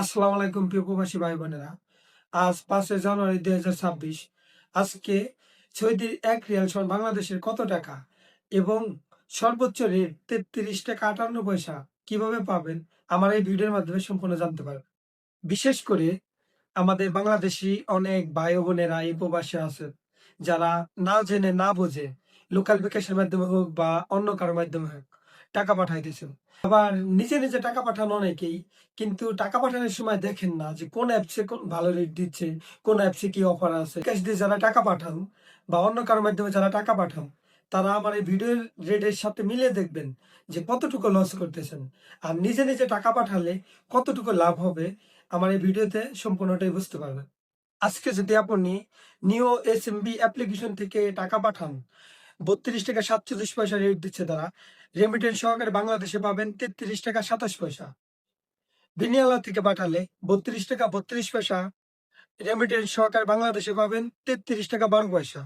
আসসালামু আলাইকুম প্রিয় প্রবাসী ভাই বোনেরা আজ পাঁচই জানুয়ারি দুই হাজার ছাব্বিশ। আজকে সৌদির এক রিয়াল সমান বাংলাদেশের কত টাকা? এবং সর্বোচ্চ রেট তেত্রিশ টাকা আটান্ন পয়সা কীভাবে পাবেন? আমার এই ভিডিওর মাধ্যমে সম্পূর্ণ জানতে পারবেন। বিশেষ করে আমাদের বাংলাদেশি অনেক ভাই বোনেরা এই প্রবাসী আছেন, যারা না জেনে, না বোঝে লোকাল বিকাশের মাধ্যমে হোক বা অন্য কারোর মাধ্যমে হোক। টাকা পাঠাইতেছেন আবার নিজে নিজে টাকা পাঠান অনেকেই, কিন্তু টাকা পাঠানোর সময় দেখেন না যে কোন অ্যাপসে কোন ভালো রেট দিচ্ছে, কোন অ্যাপসে কি অফার আছে। ক্যাশ দিয়ে যারা টাকা পাঠান বা অন্য কারোর মাধ্যমে যারা টাকা পাঠান তারা আমার এই ভিডিওর রেটের সাথে মিলিয়ে দেখবেন যে কতটুকু লস করতেছেন। আর নিজে নিজে টাকা পাঠালে কতটুকু লাভ হবে, আমার এই ভিডিওতে সম্পূর্ণটাই বুঝতে পারবেন। আজকে যদি আপনি নিও এস এম বি অ্যাপ্লিকেশন থেকে টাকা পাঠান বত্রিশ টাকা সাতচল্লিশ পয়সা রেট দিচ্ছে তারা। রেমিটেন্স সহকারে বাংলাদেশে পাবেন তেত্রিশ টাকা সাতাশ পয়সা। বিনিয়ালা থেকে পাঠালে বত্রিশ টাকা বত্রিশ পয়সা। রেমিটেন্স সহকারে বাংলাদেশে পাবেন তেত্রিশ টাকা বারো পয়সা।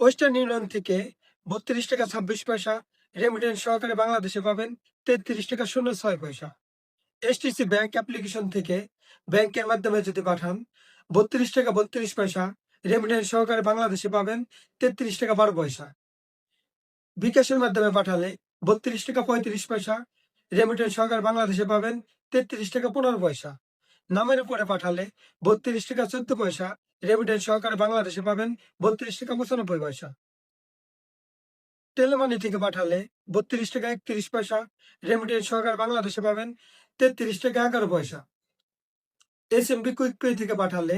ওয়েস্টার্ন ইউনিয়ন থেকে বত্রিশ টাকা ছাব্বিশ পয়সা। রেমিটেন্স সহকারে বাংলাদেশে পাবেন তেত্রিশ টাকা শূন্য ছয় পয়সা। এসটিসি ব্যাংক অ্যাপ্লিকেশন থেকে ব্যাংকের মাধ্যমে যদি পাঠান, বত্রিশ টাকা বত্রিশ পয়সা। রেমিটেন্স সহকারে বাংলাদেশে পাবেন তেত্রিশ টাকা বারো পয়সা। বিকাশের মাধ্যমে পাঠালে বত্রিশ টাকা পঁয়ত্রিশ পয়সা। রেমিটেন্স সহকারে বাংলাদেশে পাবেন তেত্রিশ টাকা পনেরো পয়সা। নামের উপরে পাঠালে বত্রিশ টাকা চোদ্দ পয়সা। রেমিটেন্স সহকারে বাংলাদেশে পাবেন বত্রিশ টাকা পঁচানব্বই পয়সা। টেলিমানি থেকে পাঠালে বত্রিশ টাকা একত্রিশ পয়সা। রেমিটেন্স সহকারে বাংলাদেশে পাবেন তেত্রিশ টাকা এগারো পয়সা। S M B quick pay থেকে পাঠালে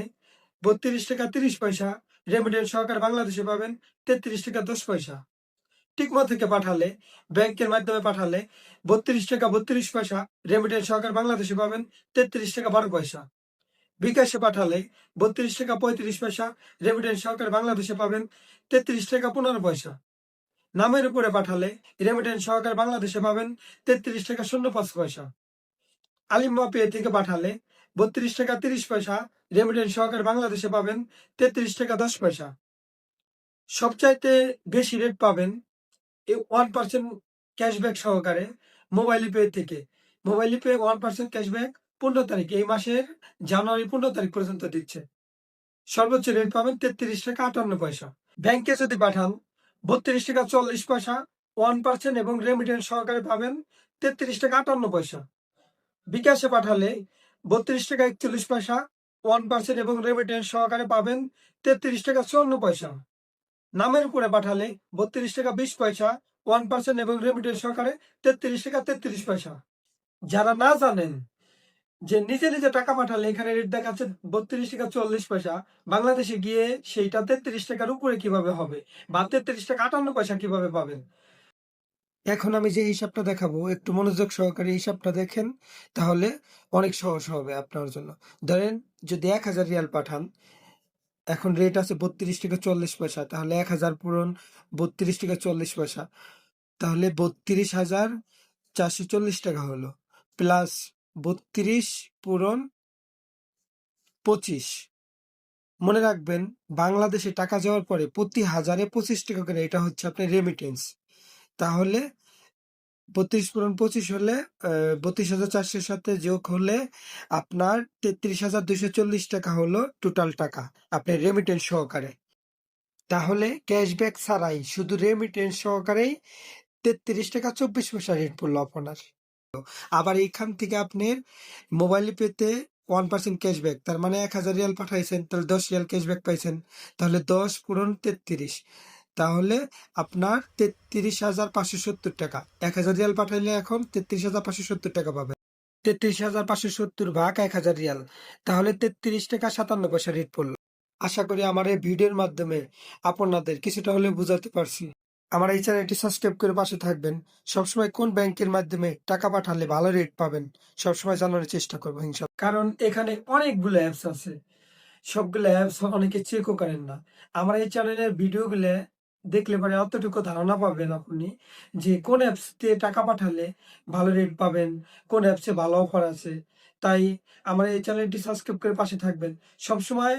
বত্রিশ টাকা তিরিশ পয়সা। রেমিটেন্স সহকারে বাংলাদেশে পাবেন তেত্রিশ টাকা দশ পয়সা। টিকমা থেকে পাঠালে, ব্যাংকের মাধ্যমে পাঠালে বত্রিশ টাকা বত্রিশ পয়সা রেমিটেন্স সহকার বাংলাদেশে পাবেন তেত্রিশ টাকা বারো পয়সা। বিকাশে পাঠালে বত্রিশ টাকা পঁয়ত্রিশ পয়সা রেমিটেন্স সহকার বাংলাদেশে পাবেন তেত্রিশ টাকা পনেরো পয়সা। নামের উপরে পাঠালে রেমিটেন্স সহকার বাংলাদেশে পাবেন তেত্রিশ টাকা শূন্য পাঁচ পয়সা। আলিম্মা পে থেকে পাঠালে বত্রিশ টাকা তিরিশ পয়সা রেমিটেন্স সহকারে বাংলাদেশে পাবেন তেত্রিশ টাকা দশ পয়সা। সবচাইতে বেশি রেট পাবেন এই ওয়ান পার্সেন্ট ক্যাশব্যাক সহকারে মোবাইল পে থেকে। Mobile pay one percent cashback পনেরো তারিখ, এই মাসের জানুয়ারি পনেরো তারিখ পর্যন্ত দিচ্ছে। সর্বোচ্চ রেট পাবেন তেত্রিশ টাকা আটান্ন পয়সা। ব্যাংকে যদি পাঠান, বত্রিশ টাকা চল্লিশ পয়সা, ওয়ান পার্সেন্ট এবং রেমিটেন্স সহকারে পাবেন তেত্রিশ টাকা আটান্ন পয়সা। বিকাশে পাঠালে বত্রিশ টাকা একচল্লিশ পয়সা ওয়ান পার্সেন্ট এবং রেমিটেন্স সহকারে পাবেন তেত্রিশ টাকা চুয়ান্ন পয়সা। নামের উপরে পাঠালে বত্রিশ টাকা বিশ পয়সা ওয়ান পার্সেন্ট এবং রেমিটেন্স সহকারে তেত্রিশ টাকা তেত্রিশ পয়সা। যারা না জানেন যে নিজে নিজে টাকা পাঠালে এখানে রেট দেখাচ্ছে বত্রিশ টাকা চল্লিশ পয়সা, বাংলাদেশে গিয়ে সেইটা তেত্রিশ টাকার উপরে কীভাবে হবে? বা তেত্রিশ টাকা আটান্ন পয়সা কীভাবে পাবেন? এখন আমি যে হিসাবটা দেখাবো, একটু মনোযোগ সহকারে হিসাবটা দেখেন, তাহলে অনেক সহজ হবে আপনার জন্য। ধরেন যদি এক হাজার রিয়াল পাঠান, এখন রেট আছে বত্রিশ টাকা চল্লিশ পয়সা, তাহলে এক হাজার পূরণ বত্রিশ টাকা চল্লিশ পয়সা। তাহলে বত্রিশ হাজার চারশো চল্লিশ টাকা হলো প্লাস বত্রিশ পূরণ পঁচিশ। মনে রাখবেন, বাংলাদেশে টাকা যাওয়ার পরে প্রতি হাজারে পঁচিশ টাকা করে এটা হচ্ছে আপনার রেমিটেন্স তাহলে বত্রিশ পূরণ পঁচিশ হলে বত্রিশ হাজার চারশোর সাথে যোগ হলে আপনার তেত্রিশ হাজার দুইশো চল্লিশ টাকা হলো টোটাল টাকা আপনি রেমিটেন্স সহকারে। তাহলে ক্যাশব্যাক ছাড়াই শুধু রেমিটেন্স সহকারেই তেত্রিশ টাকা চব্বিশ পয়সা রেট পড়ল আপনার। আবার এইখান থেকে আপনার মোবাইল পেতে ওয়ান পার্সেন্ট ক্যাশব্যাক তার মানে এক হাজার রিয়াল পাঠাইছেন, তাহলে দশ রিয়াল ক্যাশব্যাক পাইছেন, তাহলে দশ পূরণ তেত্রিশ। তাহলে আপনার তেত্রিশ হাজার পাঁচশো সত্তর টাকা। এক হাজার রিয়াল পাঠাইলে এখন তেত্রিশ হাজার পাঁচশো সত্তর টাকা পাবেন। তেত্রিশ হাজার পাঁচশো সত্তর ভাগ এক হাজার রিয়াল। তাহলে তেত্রিশ টাকা সাতান্ন পয়সা রেট পড়ল। আশা করি আমার এই ভিডিওর মাধ্যমে আপনাদের কিছুটা হলে বুঝাতে পারছি। আমার এই চ্যানেলটি সাবস্ক্রাইব করে পাশে থাকবেন। সবসময় কোন ব্যাংকের মাধ্যমে টাকা পাঠালে ভালো রেট পাবেন, সবসময় জানার চেষ্টা করব হিংসা কারণ এখানে অনেকগুলো অ্যাপস আছে। সবগুলো অ্যাপস অনেকে চেকও করেন না। আমার এই চ্যানেলের ভিডিওগুলো দেখলে পরে অতটুকু ধারণা পাবেন আপনি যে কোন অ্যাপস দিয়ে টাকা পাঠালে ভালো রেট পাবেন, কোন অ্যাপসে ভালো অফার আছে। তাই আমার এই চ্যানেলটি সাবস্ক্রাইব করে পাশে থাকবেন। সবসময়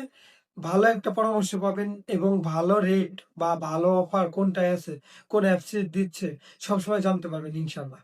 ভালো একটা পরামর্শ পাবেন এবং ভালো রেট বা ভালো অফার কোনটায় আছে, কোন অ্যাপসে দিচ্ছে, সবসময় জানতে পারবেন ইনশাল্লাহ